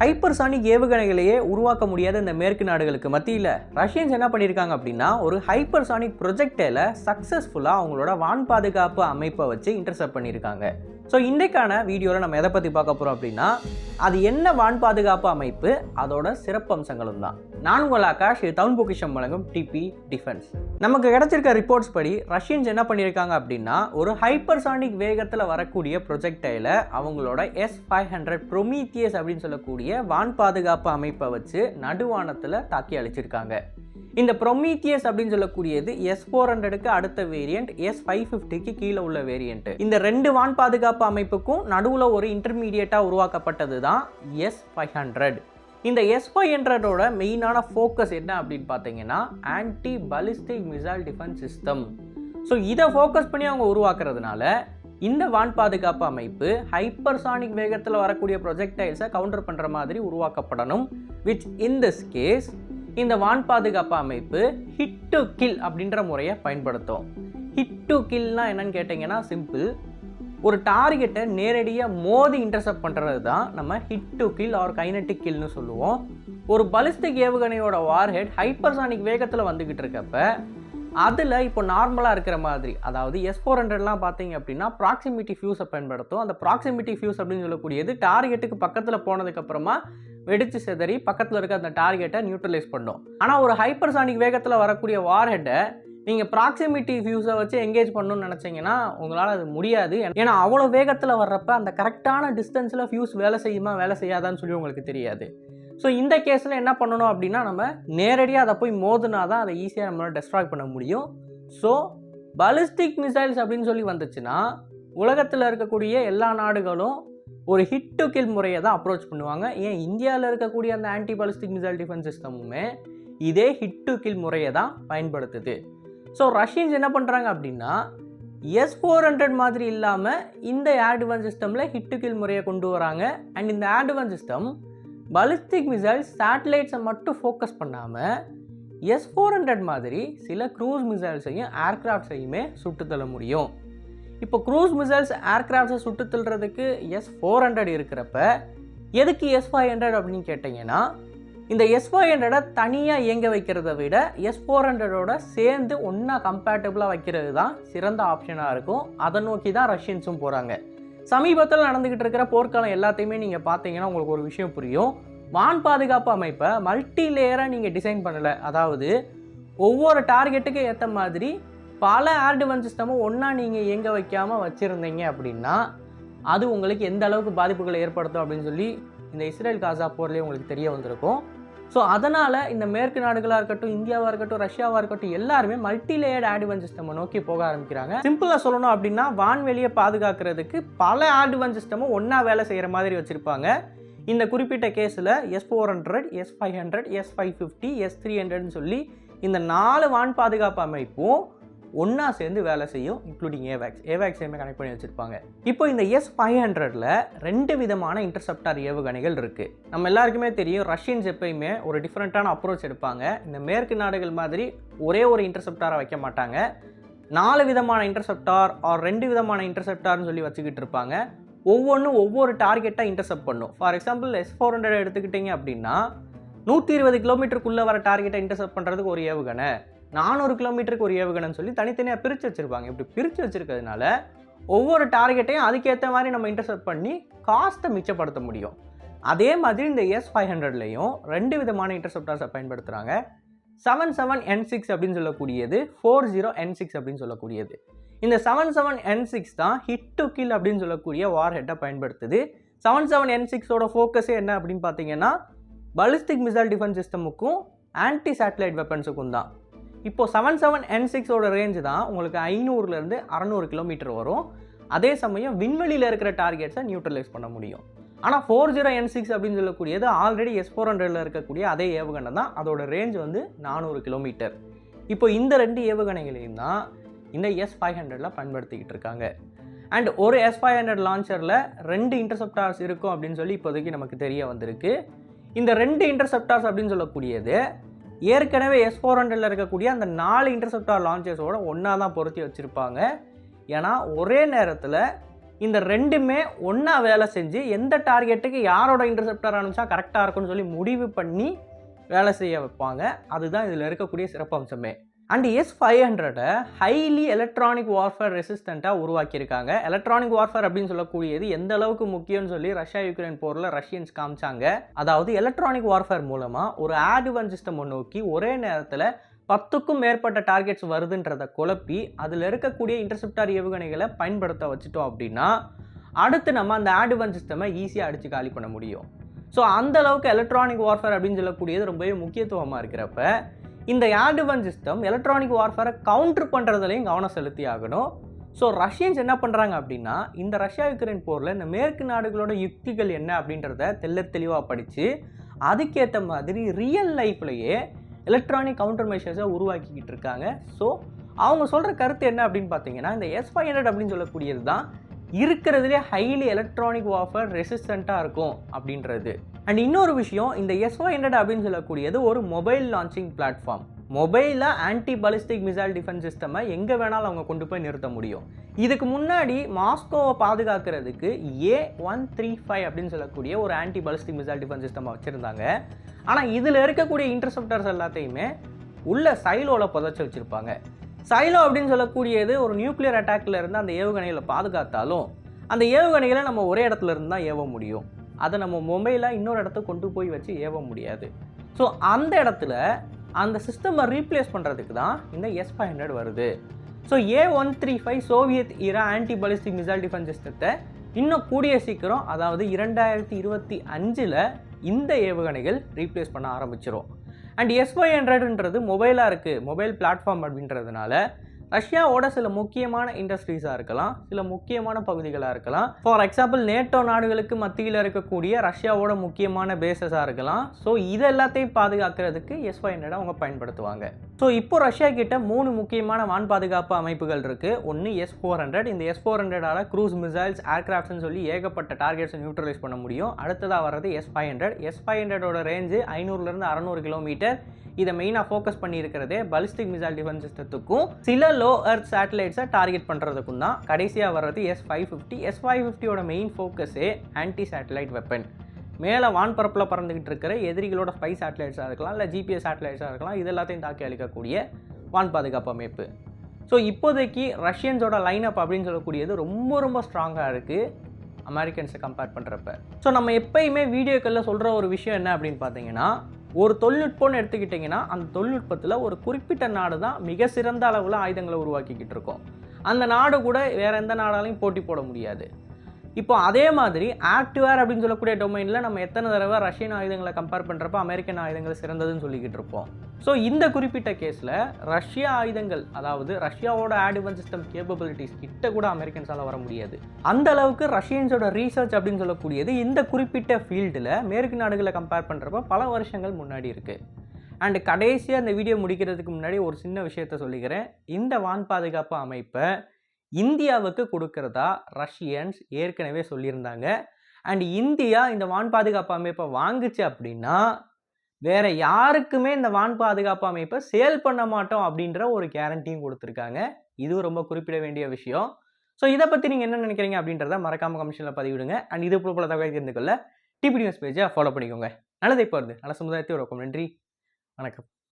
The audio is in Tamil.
ஹைப்பர்சானிக் ஏவுகணைகளையே உருவாக்க முடியாத இந்த மேற்கு நாடுகளுக்கு மத்தியில் ரஷ்யன்ஸ் என்ன பண்ணியிருக்காங்க அப்படின்னா ஒரு ஹைப்பர்சானிக் ப்ரொஜெக்டில் சக்ஸஸ்ஃபுல்லாக அவங்களோட வான் பாதுகாப்பு அமைப்பை வச்சு இன்டர்செப்ட் பண்ணியிருக்காங்க ஸோ இன்றைக்கான வீடியோவில் நம்ம எதை பற்றி பார்க்க போகிறோம் அப்படின்னா அது என்ன வான் பாதுகாப்பு அமைப்பு அதோட சிறப்பம்சங்களும் தான் நான் உங்கள் ஆகாஷ் இது டவுன் பொக்கிஷம் வழங்கும் டிபி டிஃபென்ஸ். நமக்கு கிடைச்சிருக்க ரிப்போர்ட்ஸ் படி ரஷ்யன்ஸ் என்ன பண்ணியிருக்காங்க அப்படின்னா ஒரு ஹைப்பர்சானிக் வேகத்தில் வரக்கூடிய ப்ரொஜெக்டைல அவங்களோட எஸ் ஃபைவ் ஹண்ட்ரட் ப்ரொமீத்தியஸ் அப்படின்னு சொல்லக்கூடிய வான் பாதுகாப்பு அமைப்பை வச்சு நடுவானத்தில் தாக்கி அழிச்சிருக்காங்க. இந்த ப்ரொமீத்தியஸ் அப்படின்னு சொல்லக்கூடியது எஸ் ஃபோர் ஹண்ட்ரடுக்கு அடுத்த வேரியண்ட் எஸ் ஃபைவ் ஃபிஃப்டிக்கு கீழே உள்ள வேரியன்ட் இந்த ரெண்டு வான் பாதுகாப்பு அமைப்புக்கும் நடுவில் ஒரு இன்டர்மீடியட்டாக உருவாக்கப்பட்டது தான் எஸ் ஃபைவ் ஹண்ட்ரட் இந்த எஸ் ஃபைவ் ஹண்ட்ரடோட மெயினான ஃபோக்கஸ் என்ன அப்படின்னு பார்த்தீங்கன்னா anti ballistic missile defence system so இதை ஃபோக்கஸ் பண்ணி அவங்க உருவாக்குறதுனால இந்த வான் பாதுகாப்பு அமைப்பு ஹைப்பர்சானிக் வேகத்தில் வரக்கூடிய ப்ரொஜெக்டைல்ஸை கவுண்டர் பண்ணுற மாதிரி உருவாக்கப்படணும் விச் இன் திஸ் கேஸ் இந்த வான் பாதுகாப்பு அமைப்பு ஹிட் டு கில் அப்படின்ற முறையை பயன்படுத்தும். ஹிட் டு கில்னா என்னன்னு கேட்டிங்கன்னா சிம்பிள் ஒரு டார்கெட்டை நேரடியாக மோதி இன்டர்செப்ட் பண்ணுறது தான் நம்ம hit to kill or kinetic கில்னு சொல்லுவோம். ஒரு பலிஸ்டிக் ஏவுகணையோட வார்ஹெட் ஹைப்பர்சானிக் வேகத்தில் வந்துக்கிட்டு இருக்கப்ப அதில் இப்போ நார்மலாக இருக்கிற மாதிரி அதாவது எஸ் ஃபோர் ஹண்ட்ரட்லாம் பார்த்தீங்க அப்படின்னா ப்ராக்சிமிட்டி ஃபியூஸை பயன்படுத்தும். அந்த ப்ராக்சிமிட்டி ஃபியூஸ் அப்படின்னு சொல்லக்கூடியது டார்கெட்டுக்கு பக்கத்தில் போனதுக்கப்புறமா வெடிச்சு செதறி பக்கத்தில் இருக்க அந்த டார்கெட்டை நியூட்ரலைஸ் பண்ணும். ஆனால் ஒரு ஹைப்பர்சானிக் வேகத்தில் வரக்கூடிய வார்ஹெட்டை நீங்கள் ப்ராக்சிமிட்டி ஃபியூஸை வச்சு எங்கேஜ் பண்ணணும்னு நினச்சிங்கன்னா உங்களால் அது முடியாது. ஏன்னா அவ்வளோ வேகத்தில் வர்றப்ப அந்த கரெக்டான டிஸ்டன்ஸில் ஃபியூஸ் வேலை செய்யுமா வேலை செய்யாதான்னு சொல்லி உங்களுக்கு தெரியாது. ஸோ இந்த கேஸில் என்ன பண்ணணும் அப்படின்னா நம்ம நேரடியாக அதை போய் மோதுனா தான் அதை ஈஸியாக நம்மளால் டெஸ்ட்ராய் பண்ண முடியும். ஸோ பலிஸ்டிக் மிசைல்ஸ் அப்படின்னு சொல்லி வந்துச்சுன்னா உலகத்தில் இருக்கக்கூடிய எல்லா நாடுகளும் ஒரு ஹிட் டு கில் முறையை தான் அப்ரோச் பண்ணுவாங்க. ஏன் இந்தியாவில் இருக்கக்கூடிய அந்த ஆன்டி பாலிஸ்டிக் மிசைல் டிஃபென்ஸ் சிஸ்டமுமே இதே ஹிட் டு கில் முறையை தான் பயன்படுத்துது. ஸோ ரஷ்யன்ஸ் என்ன பண்ணுறாங்க அப்படின்னா எஸ் ஃபோர் ஹண்ட்ரட் மாதிரி இல்லாமல் இந்த ஏர்டிவன் சிஸ்டமில் ஹிட் டு கில் முறையை கொண்டு வராங்க. அண்ட் இந்த ஏர்டிவன் சிஸ்டம் பலிஸ்டிக் மிசைல்ஸ் சேட்டலைட்ஸை மட்டும் ஃபோக்கஸ் பண்ணாமல் எஸ் ஃபோர் ஹண்ட்ரட் மாதிரி சில க்ரூஸ் மிசைல்ஸையும் ஏர்க்ராஃப்ட்ஸையுமே சுட்டுத்தள முடியும். இப்போ க்ரூஸ் மிசைல்ஸ் ஏர்க்ராஃப்ட்ஸை சுட்டு தள்ளுறதுக்கு எஸ் ஃபோர் ஹண்ட்ரட் இருக்கிறப்ப எதுக்கு எஸ் ஃபைவ் ஹண்ட்ரட் அப்படின்னு கேட்டிங்கன்னா இந்த எஸ் ஃபைவ் ஹண்ட்ரடை தனியாக இயங்க வைக்கிறத விட எஸ் ஃபோர் ஹண்ட்ரடோட சேர்ந்து ஒன்றா கம்பேட்டபிளாக வைக்கிறது தான் சிறந்த ஆப்ஷனாக இருக்கும். அதை நோக்கி தான் ரஷ்யன்ஸும் போகிறாங்க சமீபத்தில் நடந்துக்கிட்டு இருக்கிற போர்க்காலம் எல்லாத்தையுமே நீங்கள் பார்த்தீங்கன்னா உங்களுக்கு ஒரு விஷயம் புரியும். வான் பாதுகாப்பு அமைப்பை மல்டி லேயராக நீங்கள் டிசைன் பண்ணலை. அதாவது ஒவ்வொரு டார்கெட்டுக்கு ஏற்ற மாதிரி பல ஏர் டிஃபென்ஸ் சிஸ்டமும் ஒன்றா நீங்கள் இயங்க வைக்காமல் வச்சுருந்தீங்க அப்படின்னா அது உங்களுக்கு எந்த அளவுக்கு பாதிப்புகளை ஏற்படுத்தும் அப்படின்னு சொல்லி இந்த இஸ்ரேல் காசா போர்லேயே உங்களுக்கு தெரிய வந்திருக்கும். ஸோ அதனால் இந்த மேற்கு நாடுகளாக இருக்கட்டும் இந்தியாவாக இருக்கட்டும் ரஷ்யாவாக இருக்கட்டும் எல்லாருமே மல்டி லேயர்ட் ஆடிவன் சிஸ்டமை நோக்கி போக ஆரம்பிக்கிறாங்க. சிம்பிளாக சொல்லணும் அப்படின்னா வான்வெளியை பாதுகாக்கிறதுக்கு பல ஆடிவன் சிஸ்டமும் ஒன்றா வேலை செய்கிற மாதிரி வச்சுருப்பாங்க. இந்த குறிப்பிட்ட கேஸில் S four hundred S five hundred S five fifty S three ஹண்ட்ரட்னு சொல்லி இந்த நாலு வான் பாதுகாப்பு அமைப்பும் ஒன்றா சேர்ந்து வேலை செய்யும் இன்க்ளூடிங் ஏவேக்ஸ் ஏவேக்ஸையுமே கனெக்ட் பண்ணி வச்சுருப்பாங்க. இப்போ இந்த எஸ் ஃபைவ் ஹண்ட்ரடில் ரெண்டு விதமான இன்டர்செப்டார் ஏவுகணைகள் இருக்குது நம்ம எல்லாருக்குமே தெரியும் ரஷ்யன்ஸ் எப்பயுமே ஒரு டிஃப்ரெண்ட்டான அப்ரோச் எடுப்பாங்க. இந்த மேற்கு நாடுகள் மாதிரி ஒரே ஒரு இன்டர்செப்டாரை வைக்க மாட்டாங்க. நாலு விதமான இன்டர்செப்டார் ஆர் ரெண்டு விதமான இன்டர்செப்டார்னு சொல்லி வச்சுக்கிட்டு இருப்பாங்க. ஒவ்வொன்றும் ஒவ்வொரு டார்கெட்டாக இன்டர்செப்ட் பண்ணும். For example S four hundred எடுத்துக்கிட்டிங்க அப்படின்னா நூற்றி இருபது கிலோமீட்டருக்குள்ளே வர டார்கெட்டை இன்டர்செப்ட் பண்ணுறதுக்கு ஒரு ஏவுகணை. நானூறு கிலோமீட்டருக்கு ஒரு ஏவுகணைன்னு சொல்லி தனித்தனியாக பிரித்து வச்சுருப்பாங்க. இப்படி பிரித்து வச்சுருக்கிறதுனால ஒவ்வொரு டார்கெட்டையும் அதுக்கேற்ற மாதிரி நம்ம இன்டர்செப்ட் பண்ணி காஸ்ட்டை மிச்சப்படுத்த முடியும். அதே மாதிரி இந்த எஸ் ஃபைவ் ஹண்ட்ரட்லேயும் ரெண்டு விதமான இன்டர்செப்டார்ஸை பயன்படுத்துகிறாங்க செவன் செவன் என் சிக்ஸ் அப்படின்னு சொல்லக்கூடியது ஃபோர் ஜீரோ என் சிக்ஸ் அப்படின்னு சொல்லக்கூடியது. இந்த செவன் செவன் என் சிக்ஸ் தான் ஹிட் டு கில் அப்படின்னு சொல்லக்கூடிய வார் ஹெட்டை பயன்படுத்துது. செவன் செவன் என் சிக்ஸோட ஃபோக்கஸே என்ன அப்படின்னு பார்த்தீங்கன்னா பலிஸ்டிக் மிசைல் டிஃபென்ஸ் சிஸ்டமுக்கும் ஆன்டி சேட்டலைட் வெப்பன்ஸுக்கும் தான். இப்போது செவன் செவன் என் சிக்ஸோட ரேஞ்ச் தான் உங்களுக்கு ஐநூறுலேருந்து அறநூறு கிலோமீட்டர் வரும். அதே சமயம் விண்வெளியில் இருக்கிற டார்கெட்ஸை நியூட்ரலைஸ் பண்ண முடியும். ஆனால் ஃபோர் ஜீரோ என் சிக்ஸ் அப்படின்னு சொல்லக்கூடியது ஆல்ரெடி எஸ் ஃபோர் ஹண்ட்ரடில் இருக்கக்கூடிய அதே ஏவுகணை தான். அதோட ரேஞ்ச் வந்து நானூறு கிலோமீட்டர் இப்போ இந்த ரெண்டு ஏவுகணைகளையும் தான் இந்த எஸ் ஃபைவ் ஹண்ட்ரடில் பயன்படுத்திக்கிட்டு இருக்காங்க. அண்ட் ஒரு எஸ் ஃபைவ் ஹண்ட்ரட் லான்ச்சரில் ரெண்டு இன்டர்செப்டார்ஸ் இருக்கும் அப்படின்னு சொல்லி இப்போதைக்கு நமக்கு தெரிய வந்திருக்கு. இந்த ரெண்டு இன்டர்செப்டார்ஸ் அப்படின்னு சொல்லக்கூடியது ஏற்கனவே எஸ் ஃபோர் ஹண்ட்ரடில் இருக்கக்கூடிய அந்த நாலு இன்டர்செப்டார் லான்ச்சஸோட ஒன்றா தான் பொருத்தி வச்சுருப்பாங்க. ஏன்னா ஒரே நேரத்தில் இந்த ரெண்டுமே ஒன்றா வேலை செஞ்சு எந்த டார்கெட்டுக்கு யாரோட இன்டர்செப்டர் அனுப்பிச்சா கரெக்டாக இருக்கும்னு சொல்லி முடிவு பண்ணி வேலை செய்ய வைப்பாங்க. அதுதான் இதில் இருக்கக்கூடிய சிறப்பம்சமே. அண்ட் எஸ் ஃபைவ் ஹண்ட்ரடை ஹைலி எலக்ட்ரானிக் வார்ஃபேர் ரெசிஸ்டண்ட்டாக உருவாக்கியிருக்காங்க. எலக்ட்ரானிக் வார்ஃபேர் அப்படின்னு சொல்லக்கூடியது எந்த அளவுக்கு முக்கியம்னு சொல்லி ரஷ்யா யுக்ரைன் போரில் ரஷ்யன்ஸ் காமிச்சாங்க. அதாவது எலக்ட்ரானிக் வார்ஃபேர் மூலமாக ஒரு ஆடுவன் சிஸ்டம் நோக்கி ஒரே நேரத்தில் பத்துக்கும் மேற்பட்ட டார்கெட்ஸ் வருதுன்றதை குழப்பி அதில் இருக்கக்கூடிய இன்டர்செப்டார் ஏவுகணைகளை பயன்படுத்த வச்சுட்டோம் அப்படின்னா அடுத்து நம்ம அந்த ஆடுவன் சிஸ்டமை ஈஸியாக அடித்து காலி பண்ண முடியும். ஸோ அந்த அளவுக்கு எலக்ட்ரானிக் வார்ஃபேர் அப்படின்னு சொல்லக்கூடியது ரொம்பவே முக்கியத்துவமாக இருக்கிறப்ப இந்த ஆடுவன் சிஸ்டம் எலக்ட்ரானிக் வார்ஃபேரை கவுண்டர் பண்ணுறதுலையும் கவனம் செலுத்தி ஆகணும். ஸோ ரஷ்யன்ஸ் என்ன பண்ணுறாங்க அப்படின்னா இந்த ரஷ்யா யுக்ரைன் போரில் இந்த மேற்கு நாடுகளோட யுக்திகள் என்ன அப்படின்றத தெல்ல தெளிவாக படித்து அதுக்கேற்ற மாதிரி ரியல் லைஃப்லையே எலக்ட்ரானிக் கவுண்டர் மெஷர்ஸை உருவாக்கிக்கிட்டு இருக்காங்க. ஸோ அவங்க சொல்கிற கருத்து என்ன அப்படின்னு பார்த்தீங்கன்னா இந்த எஸ் ஃபைவ் ஹண்ட்ரட் அப்படின்னு சொல்லக்கூடியது தான் இருக்கிறதுலே ஹைலி எலக்ட்ரானிக் வாஃபர் ரெசிஸ்டண்ட்டாக இருக்கும் அப்படின்றது. அண்ட் இன்னொரு விஷயம் இந்த எஸ்ஓ ஹண்ட்ரட் அப்படின்னு சொல்லக்கூடியது ஒரு மொபைல் லான்ச்சிங் பிளாட்ஃபார்ம் மொபைலில் ஆன்டி பாலிஸ்டிக் மிசைல் டிஃபென்ஸ் சிஸ்டமை எங்கே வேணாலும் அவங்க கொண்டு போய் நிறுத்த முடியும். இதுக்கு முன்னாடி மாஸ்கோவை பாதுகாக்கிறதுக்கு ஏ ஒன் த்ரீ ஃபைவ் அப்படின்னு சொல்லக்கூடிய ஒரு anti ballistic missile defence system வச்சுருந்தாங்க. ஆனால் இதில் இருக்கக்கூடிய இன்டர்செப்டர்ஸ் எல்லாத்தையுமே உள்ள சைலோவில் புதைச்சி வச்சுருப்பாங்க. சைலோ அப்படின்னு சொல்லக்கூடியது ஒரு நியூக்ளியர் அட்டாக்ல இருந்து அந்த ஏவுகணைகளை பாதுகாத்தாலும் அந்த ஏவுகணைகளை நம்ம ஒரே இடத்துல இருந்து தான் ஏவ முடியும். அதை நம்ம மொபைலாக இன்னொரு இடத்துக்கு கொண்டு போய் வச்சு ஏவ முடியாது. ஸோ அந்த இடத்துல அந்த சிஸ்டமை ரீப்ளேஸ் பண்ணுறதுக்கு தான் இந்த எஸ் ஃபைவ் ஹண்ட்ரட் வருது. So A one three five Soviet era anti ballistic missile defence சிஸ்டத்தை இன்னும் கூடிய சீக்கிரம் அதாவது இரண்டாயிரத்தி இருபத்தி அஞ்சில் இந்த ஏவுகணைகள் ரீப்ளேஸ் பண்ண ஆரம்பிச்சிடும் அண்ட் எஸ் ஒய் ஹண்ட்ரட்ன்றது மொபைலாக இருக்குது மொபைல் பிளாட்ஃபார்ம் அப்படின்றதுனால ரஷ்யாவோட சில முக்கியமான இண்டஸ்ட்ரீஸாக இருக்கலாம் சில முக்கியமான பகுதிகளாக இருக்கலாம். ஃபார் எக்ஸாம்பிள் நேட்டோ நாடுகளுக்கு மத்தியில் இருக்கக்கூடிய ரஷ்யாவோட முக்கியமான பேசஸாக இருக்கலாம். ஸோ இது எல்லாத்தையும் பாதுகாக்கிறதுக்கு எஸ் ஃபைவ் ஹண்ட்ரட் அவங்க பயன்படுத்துவாங்க. ஸோ இப்போ ரஷ்யா கிட்ட மூணு முக்கியமான வான் பாதுகாப்பு அமைப்புகள் இருக்குது ஒன்று எஸ் ஃபோர் ஹண்ட்ரட் இந்த எஸ் ஃபோர் ஹண்ட்ரடால் க்ரூஸ் மிசைல்ஸ் ஏர்கிராஃப்ட்னு சொல்லி ஏகப்பட்ட டார்கெட்ஸை நியூட்ரலைஸ் பண்ண முடியும். அடுத்ததாக வர்றது S five hundred S five ஹண்ட்ரடோட range ஐநூறுலேருந்து அறநூறு கிலோமீட்டர் இதை மெயினாக ஃபோக்கஸ் பண்ணியிருக்கிறதே பலிஸ்டிக் மிசைல் டிஃபென்ஸ் சிஸ்டத்துக்கும் சில லோ அர்த் சேட்டலைட்ஸை டார்கெட் பண்ணுறதுக்கும் தான். கடைசியாக வர்றது S five fifty S five ஃபிஃப்டியோட main ஃபோக்கஸே ஆன்டி சேட்டலைட் வெப்பன் மேலே வான்பரப்பில் பறந்துக்கிட்டு இருக்கிற எதிரிகளோட ஸ்பை சேட்டலைட்ஸாக இருக்கலாம் இல்லை ஜிபிஎஸ் சேட்டலைட்ஸாக இருக்கலாம். இது எல்லாத்தையும் தாக்கி அளிக்கக்கூடிய வான் பாதுகாப்பு அமைப்பு. ஸோ இப்போதைக்கு ரஷ்யன்ஸோட லைனப் அப்படின்னு சொல்லக்கூடியது ரொம்ப ரொம்ப ஸ்ட்ராங்காக இருக்குது அமெரிக்கன்ஸை கம்பேர் பண்ணுறப்ப ஸோ நம்ம எப்பயுமே வீடியோக்களில் சொல்கிற ஒரு விஷயம் என்ன அப்படின்னு பார்த்தீங்கன்னா ஒரு தொழில்நுட்பம்னு எடுத்துக்கிட்டிங்கன்னா அந்த தொழில்நுட்பத்தில் ஒரு குறிப்பிட்ட நாடு தான் மிக சிறந்த அளவில் ஆயுதங்களை உருவாக்கிக்கிட்டு இருக்கோம். அந்த நாடு கூட வேறு எந்த நாடாலையும் போட்டி போட முடியாது. இப்போ அதே மாதிரி ஆக்டிவேர் அப்படின்னு சொல்லக்கூடிய டொமைனில் நம்ம எத்தனை தடவை ரஷ்யன் ஆயுதங்களை கம்பேர் பண்ணுறப்ப அமெரிக்கன் ஆயுதங்கள் சிறந்ததுன்னு சொல்லிக்கிட்டு இருப்போம். ஸோ இந்த குறிப்பிட்ட கேஸில் ரஷ்ய ஆயுதங்கள் அதாவது ரஷ்யாவோட ஆடிவன் சிஸ்டம் கேப்பபிலிட்டிஸ் கிட்ட கூட அமெரிக்கன்ஸால் வர முடியாது. அந்த அளவுக்கு ரஷ்யன்ஸோட ரீசர்ச் அப்படின்னு சொல்லக்கூடியது இந்த குறிப்பிட்ட ஃபீல்டில் மேற்கு நாடுகளை கம்பேர் பண்ணுறப்ப பல வருஷங்கள் முன்னாடி இருக்குது அண்டு கடைசியாக இந்த வீடியோ முடிக்கிறதுக்கு முன்னாடி ஒரு சின்ன விஷயத்த சொல்லிக்கிறேன். இந்த வான் பாதுகாப்பு அமைப்பை இந்தியாவுக்கு கொடுக்கறதா ரஷ்யன்ஸ் ஏற்கனவே சொல்லியிருந்தாங்க. அண்ட் இந்தியா இந்த வான் பாதுகாப்பு அமைப்பை வாங்குச்சு அப்படின்னா வேற யாருக்குமே இந்த வான் பாதுகாப்பு அமைப்பை சேல் பண்ண மாட்டோம் அப்படின்ற ஒரு கேரண்டியும் கொடுத்துருக்காங்க. இதுவும் ரொம்ப குறிப்பிட வேண்டிய விஷயம். ஸோ இதை பற்றி நீங்கள் என்ன நினைக்கிறீங்க அப்படின்றத மறக்காம கமிஷனில் பதிவிடுங்க. அண்ட் இது போல தகவல் தெரிந்து கொள்ள டிபி நியூஸ் பேஜை ஃபாலோ பண்ணிக்கோங்க. நல்லதை போகிறது நல்ல சமுதாயத்தை உருவாக்கும். நன்றி. வணக்கம்.